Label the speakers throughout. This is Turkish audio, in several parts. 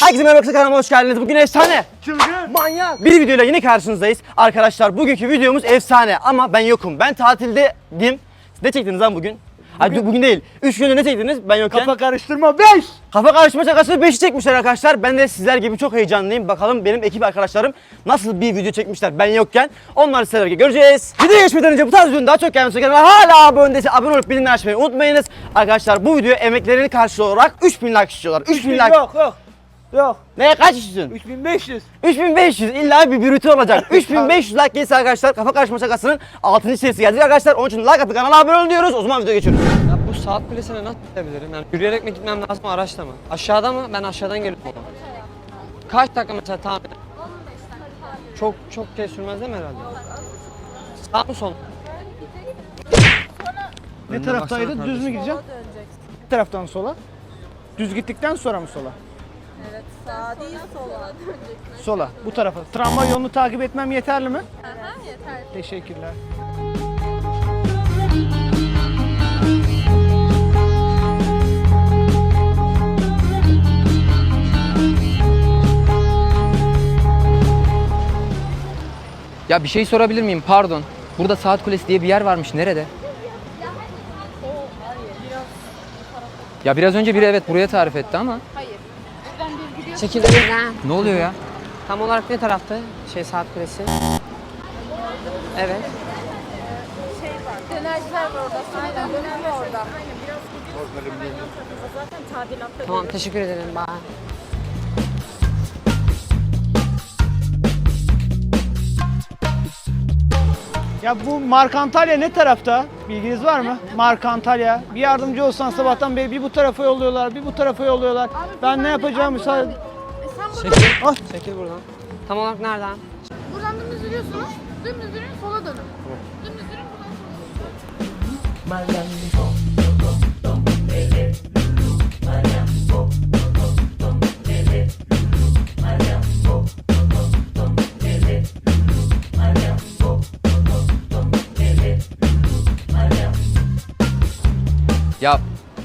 Speaker 1: Herkese merhaba kısa kanalıma hoş geldiniz. Bugün efsane,
Speaker 2: Çılgın.
Speaker 1: manyak bir videoyla yine karşınızdayız. Arkadaşlar bugünkü videomuz efsane ama ben yokum. Ben tatildeydim. Ne çektiniz lan bugün? Bugün, bugün değil. 3 günde ne çektiniz? Ben yokken.
Speaker 2: Kafa karıştırma 5.
Speaker 1: Kafa karışma şakası 5'i çekmişler arkadaşlar. Ben de sizler gibi çok heyecanlıyım. Bakalım benim ekip arkadaşlarım nasıl bir video çekmişler ben yokken. Onları sizlerle birlikte göreceğiz. Video geçmeden önce bu tarz videonun daha çok gelmesi için hala abone değilse abone olup bildirimleri açmayı unutmayınız. Arkadaşlar bu video emeklerini karşılığı olarak 3000 like istiyorlar. 3000 like.
Speaker 2: Yok yok. Yok.
Speaker 1: Ne kaç istiyorsun?
Speaker 2: 3500.
Speaker 1: 3500 illa bir brütü olacak. 3500 like gelirse arkadaşlar kafa karışma şakasının 6. serisi gelecek arkadaşlar. Onun için like atıp kanala abone olun diyoruz. O zaman video geçiyoruz.
Speaker 3: Ya bu saat kulesine nasıl gidebilirim? Yani yürüyerek mi gitmem lazım araçla mı? Aşağıda mı? Ben aşağıdan geliyorum. Kaç dakika mesela tahmin? Çok çok şey sürmez değil mi herhalde? Sağ mı sol?
Speaker 2: Ne
Speaker 3: Önüne
Speaker 2: taraftaydı? Düz mü gideceğim? Bir taraftan sola. Düz gittikten sonra mı sola?
Speaker 4: Evet, sağ değil sola.
Speaker 2: Sola. Bu tarafa. Tramvay yolunu takip etmem yeterli mi?
Speaker 4: Aha, yeter.
Speaker 2: Teşekkürler.
Speaker 5: Ya bir şey sorabilir miyim? Pardon. Burada Saat Kulesi diye bir yer varmış. Nerede? Ya biraz önce biri evet buraya tarif etti ama
Speaker 3: Çekildi ha.
Speaker 5: ne oluyor ya?
Speaker 3: Tam olarak ne taraftı? Şey saat kulesi. Evet.
Speaker 4: Dönerciler var orada. Aynen, dönerci orada. Aynen, biraz Zaten tadilatta.
Speaker 3: Tamam teşekkür ederim. Bye.
Speaker 2: Ya bu Mark Antalya ne tarafta? Bilginiz var mı? Mark Antalya. Bir yardımcı olsan sabahtan beri bir bu tarafa yolluyorlar, bir bu tarafa yolluyorlar. Ben ne yapacağım müsaade...
Speaker 3: Çekil.
Speaker 2: Ah!
Speaker 3: Çekil buradan. Tam olarak nereden?
Speaker 4: buradan dümdüz yürüyorsunuz. Dümdüz yürüyün, sola dönün. Dümdüz yürüyün, buradan sola.
Speaker 5: Ya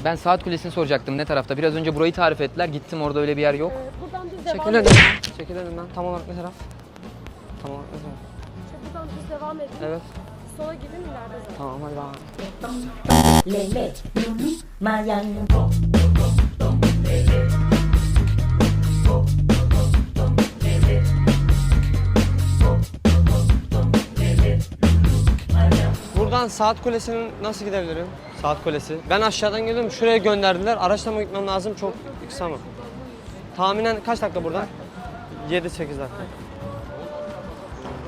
Speaker 5: ben Saat Kulesi'ni soracaktım ne tarafta. Biraz önce burayı tarif ettiler. Gittim orada öyle bir yer yok.
Speaker 4: Buradan düz
Speaker 3: Çekil
Speaker 4: devam edin.
Speaker 3: önümden. Çekil önümden. Tam olarak ne taraf? Tam olarak ne taraf?
Speaker 4: Buradan düz devam edin.
Speaker 3: Evet.
Speaker 4: Sola gidin, ileride zaten.
Speaker 3: Tamam hadi bak.
Speaker 6: Lele, Lulu,
Speaker 3: Buradan saat kulesinin nasıl gidebilirim? Saat kulesi. Ben aşağıdan geliyorum. Şuraya gönderdiler. Araçla mı gitmem lazım? Çok kısa mı? Tahminen kaç dakika buradan? 7-8 dakika.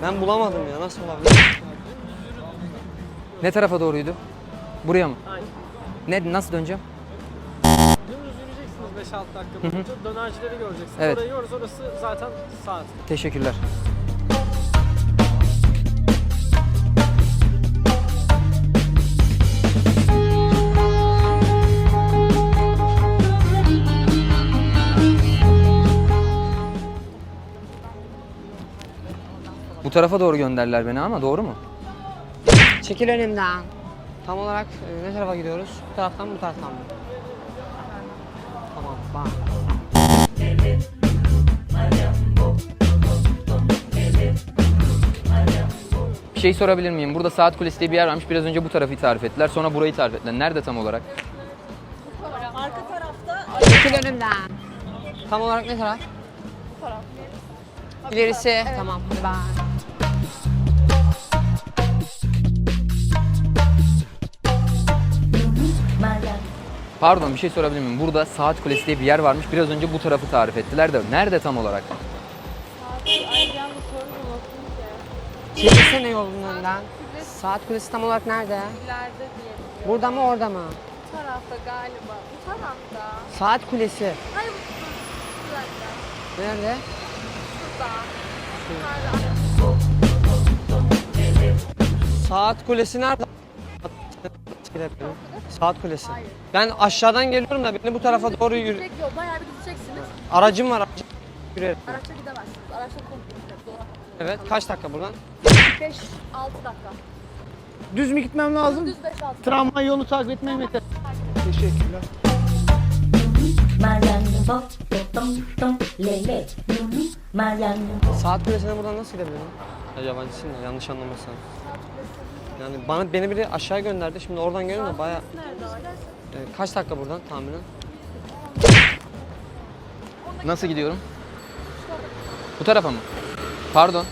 Speaker 3: Ben bulamadım ya. Nasıl olabilir?
Speaker 5: Ne tarafa doğruydu? Buraya mı? Ne nasıl döneceğim?
Speaker 7: Dümdüz yürüyeceksiniz 5-6 dakika boyunca. Dönercileri göreceksiniz.
Speaker 5: Evet.
Speaker 7: Orayı orası, orası zaten saat.
Speaker 5: Teşekkürler. Bu tarafa doğru gönderdiler beni ama doğru mu?
Speaker 3: Çekil önümden. Tam olarak e, ne tarafa gidiyoruz? Bu taraftan mı bu taraftan mı? Tamam bak.
Speaker 5: Bir şey sorabilir miyim? Burada Saat Kulesi diye bir yer varmış. Biraz önce bu tarafı tarif ettiler. Sonra burayı tarif ettiler. Nerede tam olarak?
Speaker 4: Arka tarafta
Speaker 3: Çekil önümden. Tam olarak ne taraf? İlerisi. Tamam hadi bye.
Speaker 5: Pardon bir şey sorabilir miyim? Burada Saat Kulesi diye bir yer varmış. Biraz önce bu tarafı tarif ettiler de nerede tam olarak?
Speaker 3: Çekilsene yolun önünden. Saat kulesi tam olarak nerede?
Speaker 4: ileride diyelim.
Speaker 3: Burada mı orada mı?
Speaker 4: Bu tarafta galiba. Bu tarafta.
Speaker 3: Saat kulesi.
Speaker 4: Hayır, bu bu dakika.
Speaker 3: Nerede? Saat kulesi nerede? Saat kulesi. Ben aşağıdan geliyorum da beni bu tarafa doğru yürü.
Speaker 4: Tek yol, bayağı bir gideceksiniz.
Speaker 3: Aracım var. Aracım. Yürüyelim.
Speaker 4: Araçla gidemezsiniz. Araçla kontrol
Speaker 3: Evet. Kaç dakika buradan?
Speaker 4: 5-6 dakika.
Speaker 2: Düz mü gitmem lazım?
Speaker 4: Düz 5-6 dakika.
Speaker 2: Tramvay yolunu takip etmem yeter. Teşekkürler.
Speaker 3: Saat kulesine buradan nasıl gidebilirim? Ya yabancısın da yanlış anlamazsan. Yani bana beni biri aşağı gönderdi. Şimdi oradan geliyorum da baya... Ee, kaç dakika buradan tahminen?
Speaker 5: Nasıl gidiyorum? Bu tarafa mı? Pardon.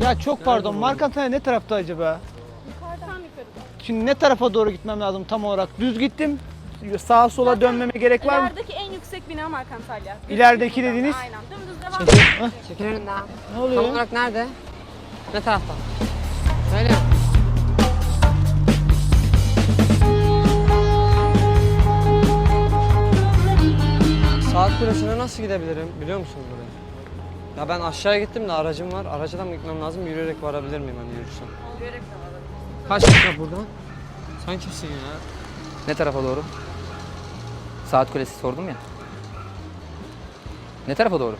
Speaker 2: Ya çok pardon. Markantalya ne tarafta acaba? Şimdi ne tarafa doğru gitmem lazım tam olarak? Düz gittim. Sağa sola dönmeme gerek var mı?
Speaker 4: İlerideki en yüksek bina Markantalya.
Speaker 2: İlerideki dediğiniz?
Speaker 4: Aynen. Dümdüz devam.
Speaker 3: Çekil önünden.
Speaker 2: Ne
Speaker 3: Tam
Speaker 2: oluyor?
Speaker 3: olarak nerede? Ne tarafta? Söyle. Saat kulesine nasıl gidebilirim biliyor musunuz buraya? Ya ben aşağıya gittim de aracım var. Araca da mı gitmem lazım? Yürüyerek varabilir miyim hani yürürsem? Yürüyerek de varabilirsin. Kaç dakika buradan? Sen kimsin ya?
Speaker 5: Ne tarafa doğru? Saat kulesi sordum ya. Ne tarafa doğru?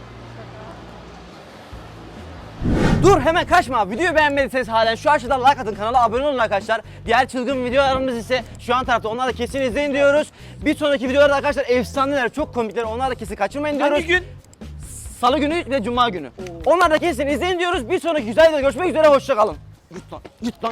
Speaker 1: Dur hemen kaçma. Videoyu beğenmediyseniz halen şu aşağıdan like atın kanala abone olun arkadaşlar. Diğer çılgın videolarımız ise şu an tarafta. Onları da kesin izleyin diyoruz. Bir sonraki videolarda arkadaşlar efsaneler, çok komikler. Onları da kesin kaçırmayın diyoruz.
Speaker 2: Hangi gün?
Speaker 1: Salı günü ve cuma günü. Onları da kesin izleyin diyoruz. Bir sonraki güzel videoda görüşmek üzere. Hoşçakalın. Git lan. Git lan.